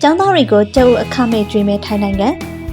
။ကျောင်းသားတွေကိုကျုပ်အခမဲ့ကျွေးမဲ့ထိုင်းနိုင်ငံ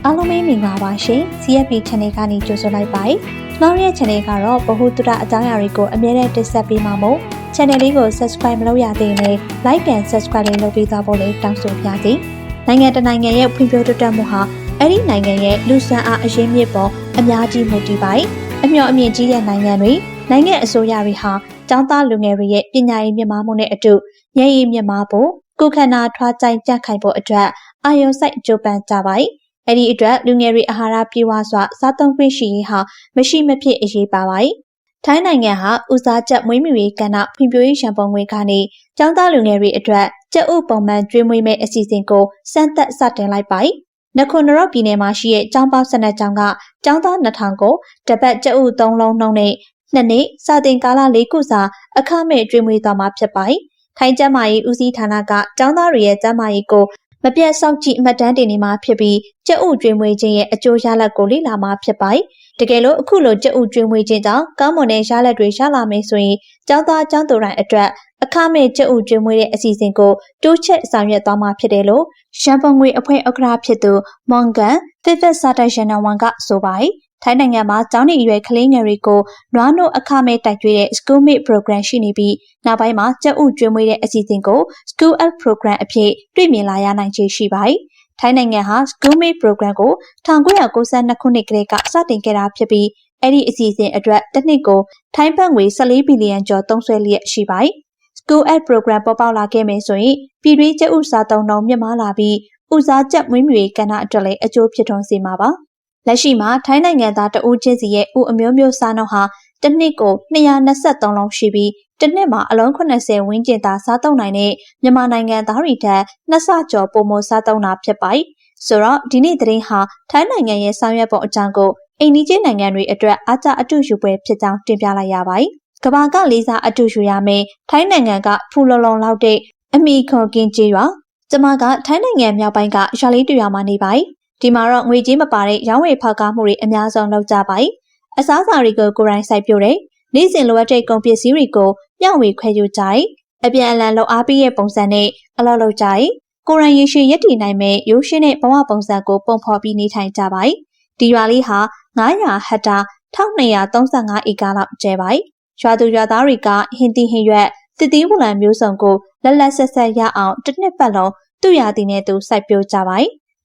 အားလုံးပဲမင်္ဂလာပါရှင်။ CFP Channel ကနေကြိုဆိုလိုက်ပါတယ်။နောက်ရက် Channel ကတော့ဗဟုသုတအကြောင်းအရာတွေကိုအမြဲတမ်းတင်ဆက်ပေးမှာမို့ Channel လေးကို Subscribe မလုပ်ရသေးရင်လည်း Like and Subscribe လေးလုပ်ပေးသွားဖို့လည်းတောင်းဆိုပါရစေ။နိုင်ငံတနိုင်ငံရဲ့ဖွံ့ဖြိုးတိုးတက်မှုဟာအဲ့ဒီနိုင်ငံရဲ့လူစံအားအရင်းမြစ်ပေါ်အများကြီးမူတည်ပါတယ်။အမျှော်အမြင်ကြီးတဲ့နိုင်ငံတွေနိုင်ငံအစိုးရတွေဟာကျောင်းသားလူငယ်တွေရဲ့ပညာရေးမြင့်မားမှုနဲ့အတူရည်ရည်မြင့်မားဖို့ ကိုယ်ခန္ဓာထွားကြိုင်ကြခိုင်ဖို့အတွက်အာယုံစိုက်ကြိုးပမ်းကြပါတယ်။အဲ့ဒီအတွက်လူငယ်တွေအာဟာရပြေဝစွာစားသုံးခွင့်ရှိရေးဟာမရှိမဖြစ်အရေးပါပါတယ်။ထိုင်းနိုင်ငံဟာဦးစားချက်မွေးမြူရေးကဏ္ဍဖွံ့ဖြိုးရေးရန်ပုံငွေကနေကျောင်းသားလူငယ်တွေအတွက်ကြက်ဥပုံမှန်ကျွေးမွေးမဲ့အစီအစဉ်ကိုစမ်းသပ်စတင်လိုက်ပါတယ်။နခွန်နရော့ပြည်နယ်မှာရှိတဲ့ကျောင်းပေါင်း12ကျောင်းကကျောင်းသား2000ကိုတပတ်ကြက်ဥ3လုံးနှုန်းနဲ့နှစ်နှစ်စာတင်ကာလ၄ခုစာအခမဲ့ကျွေးမွေးသွားမှာဖြစ်ပါတယ်။ ထိုင်းကျန်းမာရေးဦးစီးဌာနကကျောင်းသားတွေရဲ့ကျန်းမာရေးကိုမပြတ်စောင့်ကြည့်မှတ်တမ်းတင်နေမှာဖြစ်ပြီးကြက်ဥကျွေးမွေးခြင်းရဲ့အကျိုးရလဒ်ကိုလေ့လာမှာဖြစ်ပါတယ်။တကယ်လို့အခုလိုကြက်ဥကျွေးမွေးခြင်းကြောင့်ကောင်းမွန်တဲ့ရလဒ်တွေရလာမယ်ဆိုရင်ကျောင်းသားကျောင်းသူတိုင်းအတွက်အခမဲ့ကြက်ဥကျွေးမွေးတဲ့အစီအစဉ်ကိုတိုးချက်ဆောင်ရွက်သွားမှာဖြစ်တယ်လို့ရန်ပုံငွေအဖွဲ့ဥက္ကဋ္ဌဖြစ်သူမွန်ဂန်ဖစ်ဖက်စာတိုင်ရှင်နဝန်ကဆိုပါတယ်။ ထိုင်းနိုင်ငံမှာကျောင်းနေအရွယ်ကလေးငယ်တွေကိုနွားနို့အခမဲ့တိုက်ကျွေးတဲ့ School Mate Program ရှိနေပြီးနောက်ပိုင်းမှာကြက်ဥကျွေးမွေးတဲ့အစီအစဉ်ကို School Up Program အဖြစ်တွေ့မြင်လာရနိုင်ခြေရှိပါတယ်။ထိုင်းနိုင်ငံဟာ School Mate Program ကို1992ခုနှစ်ကတည်းကစတင်ခဲ့တာဖြစ်ပြီးအဲ့ဒီအစီအစဉ်အတွက်တစ်နှစ်ကိုထိုင်းဘတ်ငွေ14ဘီလီယံကျော်သုံးစွဲလျက်ရှိပါတယ်။ School Aid Program ပေါ်ပေါက်လာခဲ့မယ်ဆိုရင်ပြည်တွင်းကျဥစာတုံနှုံမြင့်မားလာပြီးဥစားချက်မွေးမြူရေးကဏ္ဍအတွက်လည်းအကျိုးဖြစ်ထွန်းစေမှာပါ။ လက်ရှိမှာထိုင်းနိုင်ငံသားတဦးချင်းစီရဲ့ဥအမျိုးမျိုးစားနှုန်းဟာတစ်နှစ်ကို223လုံးရှိပြီးတစ်နှစ်မှာအလုံး80ဝန်းကျင်သာစားသုံးနိုင်တဲ့မြန်မာနိုင်ငံသားတွေထက်နှစ်ဆကျော်ပိုမိုစားသုံးတာဖြစ်ပါတယ်။ဆိုတော့ဒီနေ့သတင်းဟာထိုင်းနိုင်ငံရဲ့ဆောင်ရွက်ပုံအကြောင်းကိုအိန္ဒိယနိုင်ငံတွေအတွက်အားကျအတူယူပွဲဖြစ်ကြောင်းတင်ပြလိုက်ရပါတယ်။ကဘာကလေးစားအတူယူရမယ်။ထိုင်းနိုင်ငံကဖူလုံလုံလောက်တဲ့အမိခွန်ကင်းကြီးရွာကျမကထိုင်းနိုင်ငံမြောက်ပိုင်းကရွာလေးတူရွာမှာနေပါတယ်။ ဒီမှာတော့ငွေကြေးမပါတဲ့ရောင်းဝယ်ဖောက်ကားမှုတွေအများဆုံးလုပ်ကြပါတယ်။အစားအစာတွေကိုကိုယ်တိုင်စိုက်ပျိုးတယ်။နေ့စဉ်လိုအပ်တဲ့ကုန်ပစ္စည်းတွေကိုမျှဝေခွဲယူကြတယ်။အပြန်အလှန်လုပ်အားပေးတဲ့ပုံစံနဲ့အလုပ်လုပ်ကြတယ်။ကိုယ်တိုင်ရရှိရည်တည်နိုင်မဲ့ရိုးရှင်းတဲ့ဘဝပုံစံကိုပုံဖော်ပြီးနေထိုင်ကြပါတယ်။ဒီရွာလေးဟာ900ဟက်တာ1235ဧကလောက်ကျဲပါတယ်။ရွာသူရွာသားတွေကဟင်းသီးဟင်းရွက်တစ်သီးဝလံမျိုးစုံကိုလက်လက်ဆက်ဆက်ရအောင်တစ်နှစ်ပတ်လုံးသူ့ရာသီနဲ့သူစိုက်ပျိုးကြပါ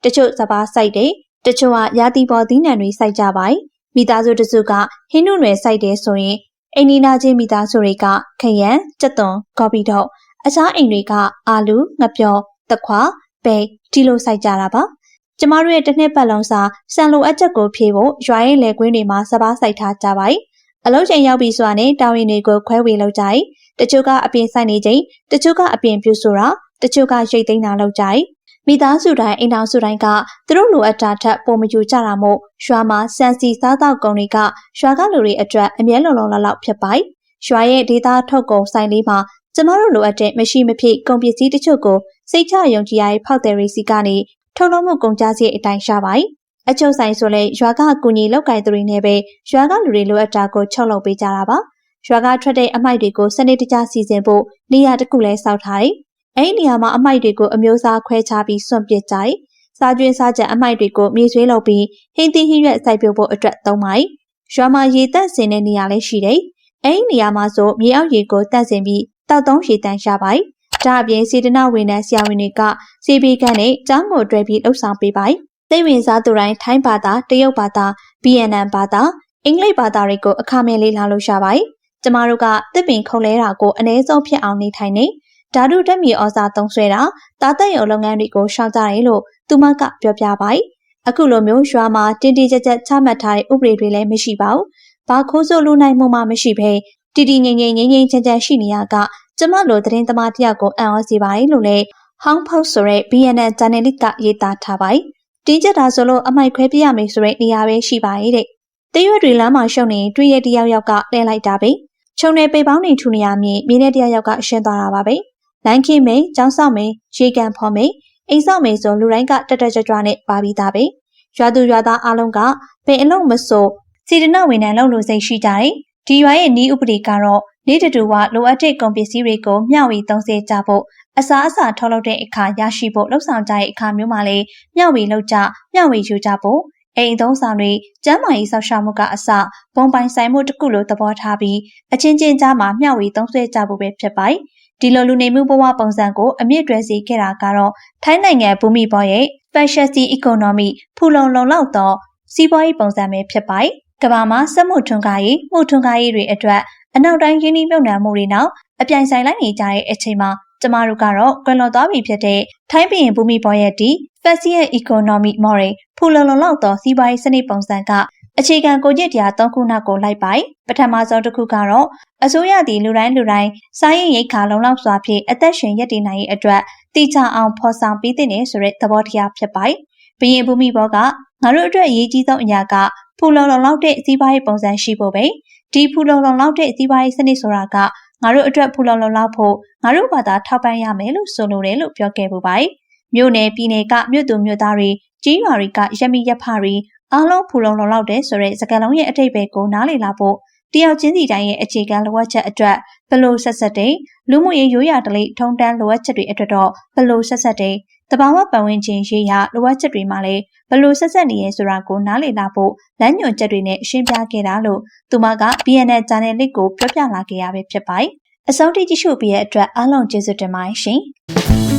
တယ်။တချို့စပားစိုက်တယ်တချို့ကရာသီပေါ်သီးနှံတွေစိုက်ကြပါတယ်။မိသားစုတစုကဟင်းနုနယ်စိုက်တယ်ဆိုရင်အိမ်နီနာချင်းမိသားစုတွေကခရမ်း၊ကြက်သွန်၊ကော်ပီတော့အခြားအိမ်တွေကအာလူ၊ငပြောတခွာပဲဒီလိုစိုက်ကြတာပါကျမတို့ရဲ့တစ်နှစ်ပတ်လုံးစာစံလိုအပ်ချက်ကိုဖြည့်ဖို့ရွာရဲ့လယ်ကွင်းတွေမှာစပားစိုက်ထားကြပါတယ်အလုံးချိန်ရောက်ပြီဆိုတာနဲ့တာဝန်တွေကိုခွဲဝေလုပ်ကြတယ်တချို့ကအပြင်ဆိုင်နေချိန်တချို့ကအပြင်ပြုဆိုတာတချို့ကရိတ်သိမ်းတာလုပ်ကြတယ် မိသားစုတိုင်းအိမ်တော်စုတိုင်းကသူတို့လိုအပ်တာထက်ပုံမယူကြတာမို့ရွာမှာစံစီစားသောက်ကုန်တွေကရွာကလူတွေအတွက်အမြဲလုံလုံလောက်လောက်ဖြစ်ပါတယ်။ရွာရဲ့ဒေသထုတ်ကုန်ဆိုင်လေးမှာကျမတို့လိုအပ်တဲ့မရှိမဖြစ်ကုန်ပစ္စည်းတချို့ကိုစိတ်ချယုံကြည်ရတဲ့ဖောက်တယ်ရီစီကနေထုတ်လုပ်မှုကုန်ကြစည်အတိုင်းရှာပါတယ်။အချို့ဆိုင်ဆိုလဲရွာကကူညီလောက်ကင်သူတွေနဲ့ပဲရွာကလူတွေလိုအပ်တာကိုချုပ်လုပ်ပေးကြတာပါ။ရွာကထွက်တဲ့အမိုက်တွေကိုစနစ်တကျစီစဉ်ဖို့နေရာတစ်ခုလဲစောက်ထားတယ်။ အဲဒီနေရာမှာအမိုက်တွေကိုအမျိုးအစားခွဲခြားပြီးစွန့်ပစ်ကြတယ်။စားကျွင်းစားချက်အမိုက်တွေကိုမြေဆွေးလုပ်ပြီးဟင်းသီးဟင်းရွက်စိုက်ပျိုးဖို့အတွက်သုံးပါတယ်။ရွာမှာရေတက်စင်တဲ့နေရာလည်းရှိတယ်။အဲဒီနေရာမှာဆိုမြေအောက်ရေကိုတက်စင်ပြီးတောက်သုံးရေတန်းရှာပါတယ်။ဒါအပြင်စေတနာဝန်ထမ်းဆရာဝန်တွေကစီပီကန်းနဲ့ကျောင်းကိုတွဲပြီးလှုပ်ဆောင်ပေးပါတယ်။သိဝင်စားသူတိုင်းထိုင်းဘာသာတရုတ်ဘာသာ BNN ဘာသာအင်္ဂလိပ်ဘာသာတွေကိုအခမဲ့လေးလာလို့ရှာပါတယ်။ကျမတို့ကတစ်ပင်ခုံလဲတာကိုအ ਨੇ ဆုံးဖြစ်အောင်နေထိုင်နေ ဓာတုဓာတ်မြေဩဇာသုံးဆွဲတာတာသက်ရုံလုပ်ငန်းတွေကိုရှောင်ကြတယ်လို့သူမကပြောပြပါတယ်။အခုလိုမျိုးရွာမှာတင်းတင်းကြပ်ကြပ်ချမှတ်ထားတဲ့ဥပဒေတွေလည်းမရှိပါဘူး။ဘာခိုးဆိုးလူနိုင်မှုမှမရှိဘဲတီတီငိမ့်ငိမ့်ငိမ့်ငိမ့်ချမ်းချမ်းရှိနေရကကျမလိုသတင်းသမားတယောက်ကိုအံ့ဩစေပါတယ်လို့လည်းဟောင်းဖောက်ဆိုတဲ့ BNN journalist ကရေးသားထားပါတယ်။တင်းကျပ်တာဆိုလို့အမိုက်ခွဲပြရမယ်ဆိုတဲ့နေရာပဲရှိပါရဲ့တဲ့။တရွတ်တွေလမ်းမှာရှုံနေတွေ့ရတယောက်ယောက်ကလဲလိုက်တာပဲ။ခြုံနေပေပေါင်းနေထူနေရမြင်မြင်းတဲ့တယောက်ယောက်ကရှင်းသွားတာပါပဲ။ လိုင်းခင်းမိန်ကျောင်းဆောင်မိန်ရေကန်ဖော်မိန်အိမ်ဆောင်မိန်ဆိုလူတိုင်းကတက်တက်ကြွကြွနဲ့ပါပြီးသားပဲ။ရွာသူရွာသားအလုံးကဘယ်အလုံးမဆိုစီဒနာဝန်ထမ်းလုပ်လို့စိတ်ရှိကြတယ်။ဒီရွာရဲ့နီးဥပဒေကတော့နေ့တတူကလိုအပ်တဲ့ကုန်ပစ္စည်းတွေကိုမျှဝေသုံးစွဲကြဖို့အစားအစာထုတ်လုပ်တဲ့အခါရရှိဖို့လှုပ်ဆောင်ကြတဲ့အခါမျိုးမှာလည်းမျှဝေလုပ်ကြမျှဝေယူကြဖို့အိမ်သုံးဆောင်တွေကျန်းမာရေးစောင့်ရှောက်မှုကအစဘုံပိုင်ဆိုင်မှုတစ်ခုလိုသဘောထားပြီးအချင်းချင်းကြားမှာမျှဝေသုံးစွဲကြဖို့ပဲဖြစ်ပါတယ် ဒီလိုလူနေမှုဘဝပုံစံကိုအမြင့်တွဲစေခဲ့တာကတော့ထိုင်းနိုင်ငံဘူမိဘောရဲ့ specialty economy ဖူလုံလုံလောက်သောစီးပွားရေးပုံစံပဲဖြစ်ပါတယ်ကမ္ဘာမှာစက်မှုထွန်းကားရေးမှုထွန်းကားရေးတွေအတွက်အနောက်တိုင်းရင်းနှီးမြှုပ်နှံမှုတွေနောက်အပြိုင်ဆိုင်လိုက်နေကြတဲ့အချိန်မှာကျမတို့ကတော့ကွယ်လွန်သွားပြီဖြစ်တဲ့ထိုင်းပြည်ဘူမိဘောရဲ့ဒီ Facial Economy Model ဖူလုံလုံလောက်သောစီးပွားရေးစနစ်ပုံစံက အခြေခံကိုကြည့်တရား၃ခုနောက်ကိုလိုက်ပိုင်ပထမဆုံးတစ်ခုကတော့အစိုးရသည်လူတိုင်းလူတိုင်းစားရင်ရိတ်ခါလုံလောက်စွာဖြင့်အသက်ရှင်ရည်တည်နိုင်ရေးအတွက်တည်ချအောင်ဖော်ဆောင်ပေးတဲ့ဆိုတဲ့သဘောတရားဖြစ်ပါတယ်။ဘရင်ဘူမိဘောကငါတို့အတွက်အရေးကြီးဆုံးအရာကဖူလုံလုံလောက်တဲ့စီးပွားရေးပုံစံရှိဖို့ပဲဒီဖူလုံလုံလောက်တဲ့စီးပွားရေးစနစ်ဆိုတာကငါတို့အတွက်ဖူလုံလုံလောက်ဖို့ငါတို့ဘာသာထောက်ပံ့ရမယ်လို့ဆိုလိုတယ်လို့ပြောခဲ့ပူပါတယ်။မြို့နယ်ပြည်နယ်ကမြို့သူမြို့သားတွေကြီးရွာတွေကရမီရဖတွေ အားလုံးဖူလုံလုံလောက်တဲ့ဆိုတဲ့စကားလုံးရဲ့အထိပ္ပယ်ကိုနားလည်လာဖို့တယောက်ချင်းစီတိုင်းရဲ့အခြေခံလိုအပ်ချက်အတွက်ဘလို့ဆက်ဆက်တဲ့လူမှုရေးရိုးရာဓလေ့ထုံတန်းလိုအပ်ချက်တွေအတွက်တော့ဘလို့ဆက်ဆက်တဲ့တဘာဝပတ်ဝန်းကျင်ရေးရာလိုအပ်ချက်တွေမှာလည်းဘလို့ဆက်ဆက်နေရဲဆိုတာကိုနားလည်လာဖို့လမ်းညွှန်ချက်တွေနဲ့ရှင်းပြခဲ့တာလို့သူမက BNN Channel လေးကိုပြောပြလာခဲ့ရပဲဖြစ်ပါတယ်။အဆုံးထိကြည့်ရှုပြီးတဲ့အတွက်အားလုံးကျေးဇူးတင်ပါတယ်ရှင်။